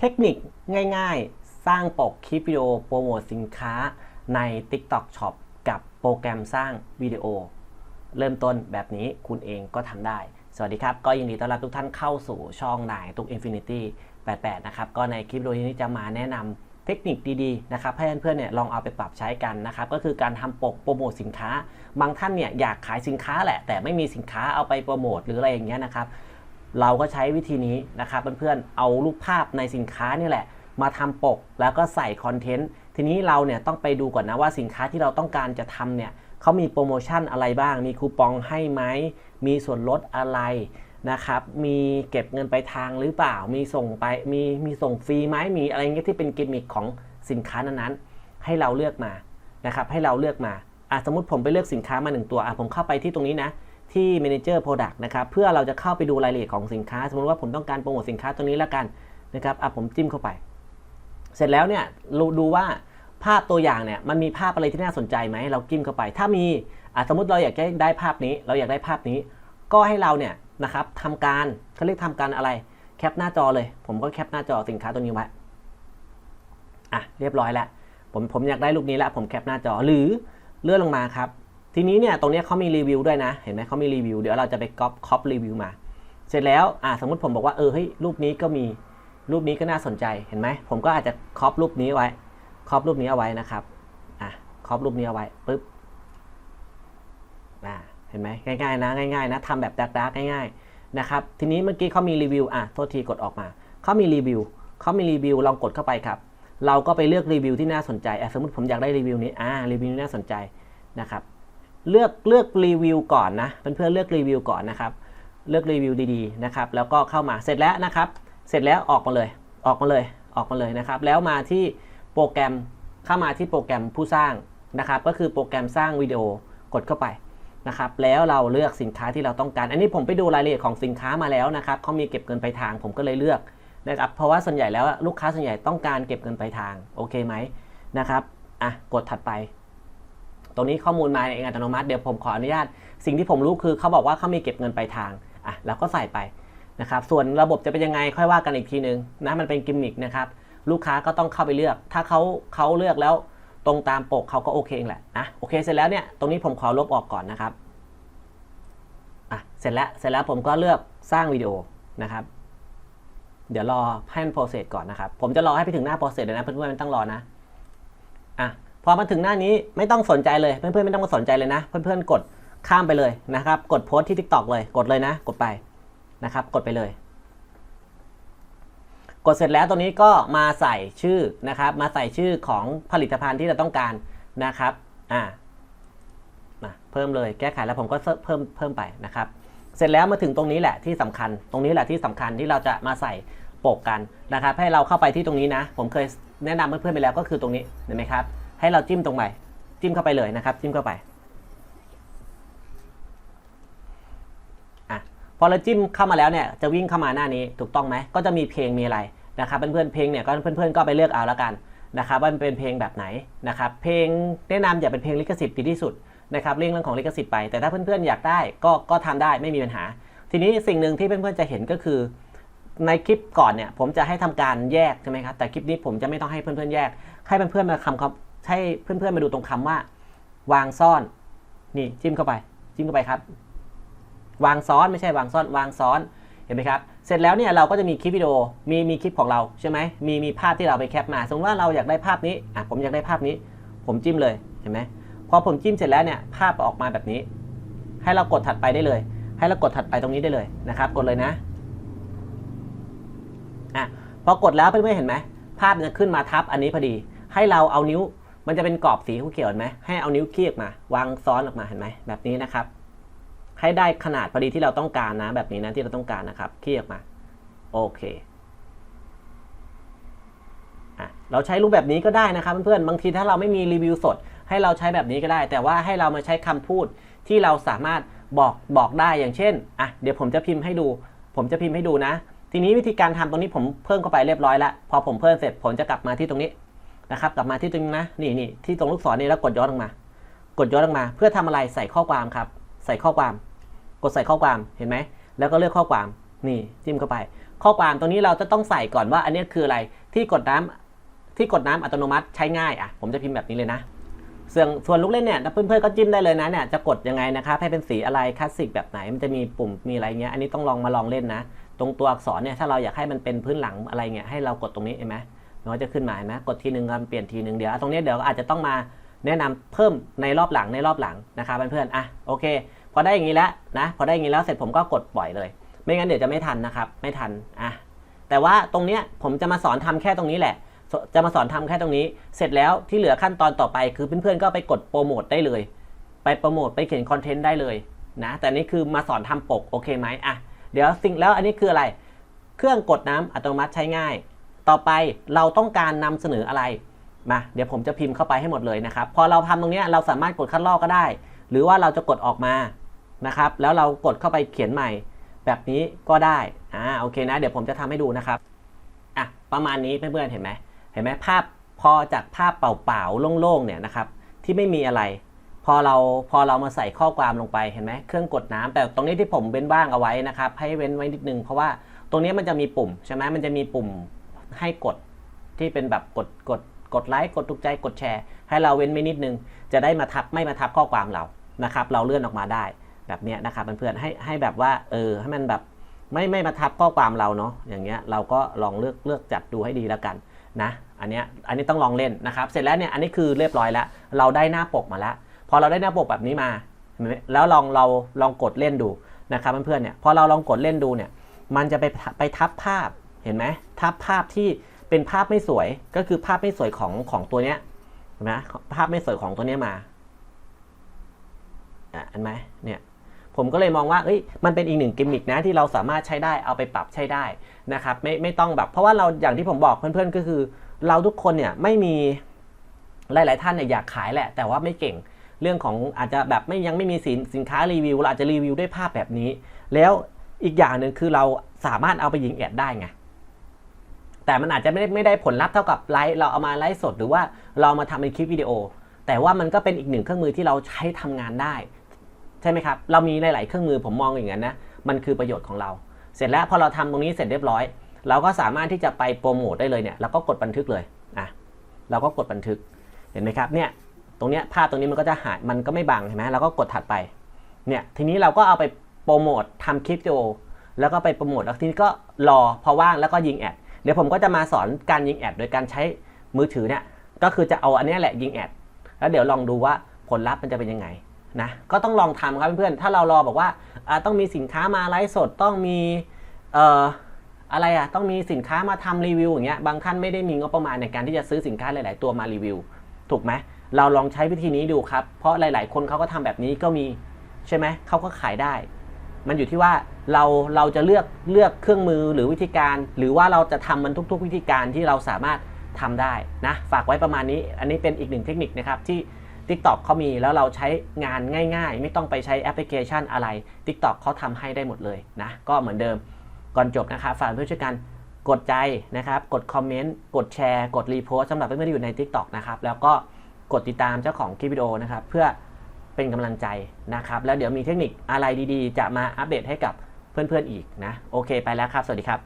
เทคนิคง่ายๆ สร้างปกคลิปวิดีโอโปรโมทสินค้าใน TikTok Shop กับโปรแกรมสร้างวิดีโอ เริ่มต้นแบบนี้คุณเองก็ทำได้ สวัสดีครับ ก็ยินดีต้อนรับทุกท่านเข้าสู่ช่องนายตุก Infinity 88 นะครับ ก็ในคลิปวิดีโอนี้จะมาแนะนำเทคนิคดีๆ นะครับให้เพื่อนๆเนี่ยลองเอาไปปรับใช้กันนะครับ ก็คือการทำปกโปรโมทสินค้า บางท่านเนี่ยอยากขายสินค้าแหละ แต่ไม่มีสินค้าเอาไปโปรโมทหรืออะไรอย่างเงี้ยนะครับ เราก็ใช้วิธีนี้นะครับเพื่อนๆเอารูปภาพในสินค้านี่แหละ มาทำปกแล้วก็ใส่คอนเทนต์ทีนี้เราเนี่ยต้องไปดูก่อนนะว่าสินค้าที่เราต้องการจะทำเนี่ยเขามีโปรโมชั่นอะไรบ้าง มีคูปองให้ไหมมีส่วนลดอะไรนะครับ มีเก็บเงินไปทางหรือเปล่า มีส่งไป มีมีส่งฟรีไหมมีอะไรเงี้ยที่เป็นกิมมิคของสินค้านั้นๆ ให้เราเลือกมานะครับ ให้เราเลือกมาอะสมมติผมไปเลือกสินค้ามาหนึ่งตัวอะผมเข้าไปที่ตรงนี้นะ ที่ Manager Product นะครับเพื่อเราจะเข้าไปดูรายละเอียดของสินค้า สมมติว่าผมต้องการโปรโมทสินค้าตัวนี้แล้วกันนะครับอะผมจิ้มเข้าไป เสร็จแล้วเนี่ยราดูว่าภาพตัวอย่างเนี่ยมันมีภาพอะไรที่น่าสนใจไหมเราจิ้มเข้าไป ถ้ามีอะสมมติเราอยากได้ภาพนี้ เราอยากได้ภาพนี้ ก็ให้เราเนี่ยนะครับทำการเขาเรียกทำการอะไรแคปหน้าจอเลย ผมก็แคปหน้าจอสินค้าตัวนี้ไว้อะเรียบร้อยแล้วผมผมอยากได้รูปนี้แล้วผมแคปหน้าจอหรือเลื่อนลงมาครับ ทีนี้เนี่ยตรงนี้เขามีรีวิวด้วยนะ เห็นไหมเขามีรีวิว เดี๋ยวเราจะไปก๊อปคอปรีวิวมา เสร็จแล้วอ่าสมมติผมบอกว่าเออเฮ้ยรูปนี้ก็มีรูปนี้ก็น่าสนใจเห็นไหมผมก็อาจจะคอปรูปนี้ไว้คอปรูปนี้เอาไว้นะครับอะคอปรูปนี้เอาไว้ปึ๊บอ่าเห็นไหมง่ายๆนะง่ายๆนะทำแบบดักๆง่ายๆนะครับทีนี้เมื่อกี้เขามีรีวิวอะโทษทีกดออกมาเขามีรีวิวเขามีรีวิวลองกดเข้าไปครับเราก็ไปเลือกรีวิวที่น่าสนใจอะสมมติผมอยากได้รีวิวนี้อ่ารีวิวนี้น่าสนใจนะครับ เลือกเลือกรีวิวก่อนนะเพื่อนๆเลือกรีวิวก่อนนะครับ เลือกรีวิวดีๆนะครับแล้วก็เข้ามาเสร็จแล้วนะครับ เสร็จแล้วออกมาเลยออกมาเลยออกมาเลยนะครับ แล้วมาที่โปรแกรมเข้ามาที่โปรแกรมผู้สร้างนะครับ ก็คือโปรแกรมสร้างวิดีโอกดเข้าไปนะครับ แล้วเราเลือกสินค้าที่เราต้องการ อันนี้ผมไปดูรายละเอียดของสินค้ามาแล้วนะครับเขามีเก็บเงินไปลายทางผมก็เลยเลือกนะครับเพราะว่าส่วนใหญ่แล้วลูกค้าส่วนใหญ่ต้องการเก็บเงินไปลายทางโอเคไหมนะครับอะกดถัดไป ตรงนี้ข้อมูลมาเองอัตโนมัติเดี๋ยวผมขออนุญาต สิ่งที่ผมรู้คือเขาบอกว่าเขามีเก็บเงินปลายทางอะเราก็ใส่ไปนะครับส่วนระบบจะเป็นยังไงค่อยว่ากันอีกทีนึงนะมันเป็นกิมมิคนะครับลูกค้าก็ต้องเข้าไปเลือก ถ้าเขาเขาเลือกแล้วตรงตามปกเขาก็โอเคเองแหละนะโอเคเสร็จแล้วเนี่ยตรงนี้ผมขอลบออกก่อนนะครับอะเสร็จแล้วเสร็จแล้วผมก็เลือกสร้างวิดีโอนะครับ เดี๋ยวรอให้มันโปรเซสก่อนนะครับ ผมจะรอให้ไปถึงหน้าโปรเซสเลยนะเพื่อนๆไม่ต้องรอนะอะ พอมาถึงหน้านี้ไม่ต้องสนใจเลยเพื่อนๆไม่ต้องมาสนใจเลยนะ เพื่อนๆกดข้ามไปเลยนะครับ กดโพสต์ที่ TikTok เลยกดเลยนะ กดไปนะครับ กดไปเลย กดเสร็จแล้วตรงนี้ก็มาใส่ชื่อนะครับ มาใส่ชื่อของผลิตภัณฑ์ที่เราต้องการนะครับอ่ามาเพิ่มเลยแก้ไขแล้วผมก็เพิ่มเพิ่มไปนะครับ เสร็จแล้วมาถึงตรงนี้แหละที่สำคัญ ตรงนี้แหละที่สำคัญที่เราจะมาใส่ปกกันนะครับ ให้เราเข้าไปที่ตรงนี้นะ ผมเคยแนะนำเพื่อนๆไปแล้วก็คือตรงนี้เห็นไหมครับ ให้เราจิ้มตรงไปจิ้มเข้าไปเลยนะครับ จิ้มเข้าไปอะพอเราจิ้มเข้ามาแล้วเนี่ยจะวิ่งเข้ามาหน้านี้ถูกต้องไหมก็จะมีเพลงมีอะไรนะครับเพื่อนๆเพลงเนี่ยก็เพื่อนๆก็ไปเลือกเอาแล้วกันนะครับว่ามันเป็นเพลงแบบไหนนะครับเพลงแนะนำอย่าเป็นเพลงลิขสิทธิ์ดีที่สุดนะครับเรื่องเรื่องของลิขสิทธิ์ไปแต่ถ้าเพื่อนๆอยากได้ก็ก็ทำได้ไม่มีปัญหา ทีนี้สิ่งหนึ่งที่เพื่อนๆจะเห็นก็คือ ในคลิปก่อนเนี่ยผมจะให้ทำการแยกใช่ไหมครับแต่คลิปนี้ผมจะไม่ต้องให้เพื่อนๆแยก ให้เพื่อนๆมาคำคำ ให้เพื่อนๆมาดูตรงคำว่า วางซ่อน นี่จิ้มเข้าไป จิ้มเข้าไปครับ วางซ้อนไม่ใช่วางซ่อน วางซ้อนเห็นไหมครับ เสร็จแล้วเนี่ยเราก็จะมีคลิปวิดีโอ มีมีคลิปของเราใช่ไหมมีมีภาพที่เราไปแคปมา สมมติว่าเราอยากได้ภาพนี้ อะผมอยากได้ภาพนี้ ผมจิ้มเลยเห็นไหมพอผมจิ้มเสร็จแล้วเนี่ยภาพออกมาแบบนี้ ให้เรากดถัดไปได้เลย ให้เรากดถัดไปตรงนี้ได้เลยนะครับ กดเลยนะ อะพอกดแล้วเพื่อนๆเห็นไหมภาพจะขึ้นมาทับอันนี้พอดี ให้เราเอานิ้ว มันจะเป็นกรอบสีเขียวเห็นไหมให้เอานิ้วเคียกมา วางซ้อนออกมาเห็นไหมแบบนี้นะครับ ให้ได้ขนาดพอดีที่เราต้องการนะ แบบนี้นะที่เราต้องการนะครับเคียกมา โอเคอะเราใช้รูปแบบนี้ก็ได้นะครับเพื่อนๆบางทีถ้าเราไม่มีรีวิวสด ให้เราใช้แบบนี้ก็ได้ แต่ว่าให้เรามาใช้คำพูดที่เราสามารถบอกบอกได้อย่างเช่นอะเดี๋ยวผมจะพิมพ์ให้ดู ผมจะพิมพ์ให้ดูนะ ทีนี้วิธีการทำตรงนี้ผมเพิ่มเข้าไปเรียบร้อยแล้วพอผมเพิ่มเสร็จผมจะกลับมาที่ตรงนี้ นะครับ กลับมาที่ตรงนี้นะนี่นี่ที่ตรงลูกศรนี่แล้วกดย้อนลงมา กดย้อนลงมา เพื่อทำอะไรใส่ข้อความครับ ใส่ข้อความ กดใส่ข้อความเห็นไหมแล้วก็เลือกข้อความนี่จิ้มเข้าไป ข้อความตรงนี้เราจะต้องใส่ก่อนว่า อันนี้คืออะไรที่กดน้ำที่กดน้ำอัตโนมัติใช้ง่ายอะผมจะพิมพ์แบบนี้เลยนะส่วนส่วนลูกเล่นเนี่ยเพื่อนๆก็จิ้มได้เลยนะเนี่ยจะกดยังไงนะครับให้เป็นสีอะไรคลาสสิกแบบไหนมันจะมีปุ่มมีอะไรเงี้ยอันนี้ต้องลองมาลองเล่นนะ ตรงตัวอักษรเนี่ยถ้าเราอยากให้มันเป็นพื้นหลังอะไรเงี้ยให้เรากดตรงนี้เห็นไหม น้อยจะขึ้นมาเห็นไหมกดทีหนึ่งกันเปลี่ยนทีหนึ่งเดี๋ยวตรงนี้เดี๋ยวอาจจะต้องมาแนะนำเพิ่มในรอบหลังในรอบหลังนะครับเพื่อนๆอะโอเค พอได้อย่างนี้แล้วนะพอได้อย่างนี้แล้วเสร็จผมก็กดปล่อยเลย ไม่งั้นเดี๋ยวจะไม่ทันนะครับไม่ทันอะแต่ว่าตรงเนี้ยผมจะมาสอนทำแค่ตรงนี้แหละ จะมาสอนทำแค่ตรงนี้ เสร็จแล้วที่เหลือขั้นตอนต่อไปคือเพื่อนๆก็ไปกดโปรโมทได้เลย ไปโปรโมทไปเขียนคอนเทนต์ได้เลยนะแต่นี่คือมาสอนทำปกโอเคไหมอะเดี๋ยวสิ่งแล้วอันนี้คืออะไร เครื่องกดน้ำอัตโนมัติใช้ง่าย ต่อไปเราต้องการนำเสนออะไรมาเดี๋ยวผมจะพิมพ์เข้าไปให้หมดเลยนะครับพอเราทำตรงนี้เราสามารถกดคัดลอกก็ได้ หรือว่าเราจะกดออกมานะครับ แล้วเรากดเข้าไปเขียนใหม่ แบบนี้ก็ได้อ่าโอเคนะ เดี๋ยวผมจะทำให้ดูนะครับอะประมาณนี้เพื่อนๆเห็นไหมเห็นไหมภาพพอจากภาพเปล่าๆโล่งๆเนี่ยนะครับที่ไม่มีอะไร พอเราพอเรามาใส่ข้อความลงไปเห็นไหมเครื่องกดน้ำแต่ตรงนี้ที่ผมเว้นว่างเอาไว้นะครับ ให้เว้นไว้นิดนึงเพราะว่าตรงนี้มันจะมีปุ่มใช่ไหมมันจะมีปุ่ม ให้กดที่เป็นแบบกดกดกดไลค์กดถูกใจกดแชร์ ให้เราเว้นไว้นิดนึง จะได้มาทับไม่มาทับข้อความเรานะครับ เราเลื่อนออกมาได้แบบนี้นะครับเพื่อนๆให้ให้แบบว่าเออให้มันแบบไม่ไม่มาทับข้อความเราเนาะอย่างเงี้ยเราก็ลองเลือกเลือกจัดดูให้ดีแล้วกันนะอันเนี้ยอันนี้ต้องลองเล่นนะครับเสร็จแล้วเนี่ยอันนี้คือเรียบร้อยแล้ว เราได้หน้าปกมาแล้ว พอเราได้หน้าปกแบบนี้มา แล้วลองเราลองกดเล่นดูนะครับเพื่อนๆเนี่ยพอเราลองกดเล่นดูเนี่ยมันจะไปไปทับภาพ เห็นไหมทับภาพที่เป็นภาพไม่สวยก็คือภาพไม่สวยของของตัวเนี้ยเห็นไหมภาพไม่สวยของตัวเนี้ยมาอะเห็นไหมเนี่ยผมก็เลยมองว่าเอ้ย มันเป็นอีกหนึ่งกิมมิกนะที่เราสามารถใช้ได้เอาไปปรับใช้ได้นะครับ ไม่ไม่ต้องแบบ เพราะว่าเราอย่างที่ผมบอกเพื่อนๆก็คือ เราทุกคนเนี่ยไม่มีหลาย ๆ ท่านเนี่ยอยากขายแหละ แต่ว่าไม่เก่งเรื่องของอาจจะแบบไม่ยังไม่มีสินสินค้ารีวิวเราอาจจะรีวิวด้วยภาพแบบนี้ แล้วอีกอย่างหนึ่งคือเราสามารถเอาไปยิงแอดได้ไง แต่มันอาจจะไม่ได้ไม่ได้ผลลัพธ์เท่ากับไลฟ์เราเอามาไลฟ์สด หรือว่าเรามาทำเป็นคลิปวิดีโอ แต่ว่ามันก็เป็นอีกหนึ่งเครื่องมือที่เราใช้ทำงานได้ ใช่ไหมครับ เรามีหลาย ๆ เครื่องมือผมมองอย่างนั้นนะมันคือประโยชน์ของเรา เสร็จแล้วพอเราทำตรงนี้เสร็จเรียบร้อย เราก็สามารถที่จะไปโปรโมทได้เลยเนี่ยเราก็กดบันทึกเลยอะเราก็กดบันทึกเห็นไหมครับเนี่ยตรงเนี้ยภาพตรงนี้มันก็จะหายมันก็ไม่บังเห็นไหมเราก็กดถัดไปเนี่ยทีนี้เราก็เอาไปโปรโมททำคลิปวิดีโอแล้วก็ไปโปรโมทแล้วทีนี้ก็รอพอว่างแล้วก็ยิงแอด เดี๋ยวผมก็จะมาสอนการยิงแอดโดยการใช้มือถือเนี่ยก็คือจะเอาอันนี้แหละยิงแอดแล้วเดี๋ยวลองดูว่าผลลัพธ์มันจะเป็นยังไงนะก็ต้องลองทำครับเพื่อนๆถ้าเรารอบอกว่าต้องมีสินค้ามาไลฟ์สดต้องมีเอ่ออะไรอะต้องมีสินค้ามาทำรีวิวอย่างเงี้ยบางท่านไม่ได้มีงบประมาณในการที่จะซื้อสินค้าหลาย ๆ ตัวมารีวิว ถูกไหมเราลองใช้วิธีนี้ดูครับ เพราะหลาย ๆ คนเขาก็ทำแบบนี้ก็มีใช่ไหมเขาก็ขายได้ มันอยู่ที่ว่าเราเราจะเลือกเลือกเครื่องมือหรือวิธีการ หรือว่าเราจะทำมันทุก ๆ วิธีการที่เราสามารถทำได้นะฝากไว้ประมาณนี้ อันนี้เป็นอีกหนึ่งเทคนิคนะครับที่ TikTok เขามีแล้วเราใช้งานง่าย ๆ ไม่ต้องไปใช้แอปพลิเคชันอะไร TikTok เขาทำให้ได้หมดเลยนะ ก็เหมือนเดิมก่อนจบนะครับฝากเพื่อนช่วยกันกดใจนะครับ กดคอมเมนต์ กดแชร์ กดรีโพสสำหรับเพื่อนๆที่อยู่ใน TikTok นะครับ แล้วก็กดติดตามเจ้าของคลิปวิดีโอนะครับ เพื่อ เป็นกำลังใจนะครับ แล้วเดี๋ยวมีเทคนิคอะไรดีๆ จะมาอัปเดตให้กับเพื่อนๆอีกนะ โอเคไปแล้วครับ สวัสดีครับ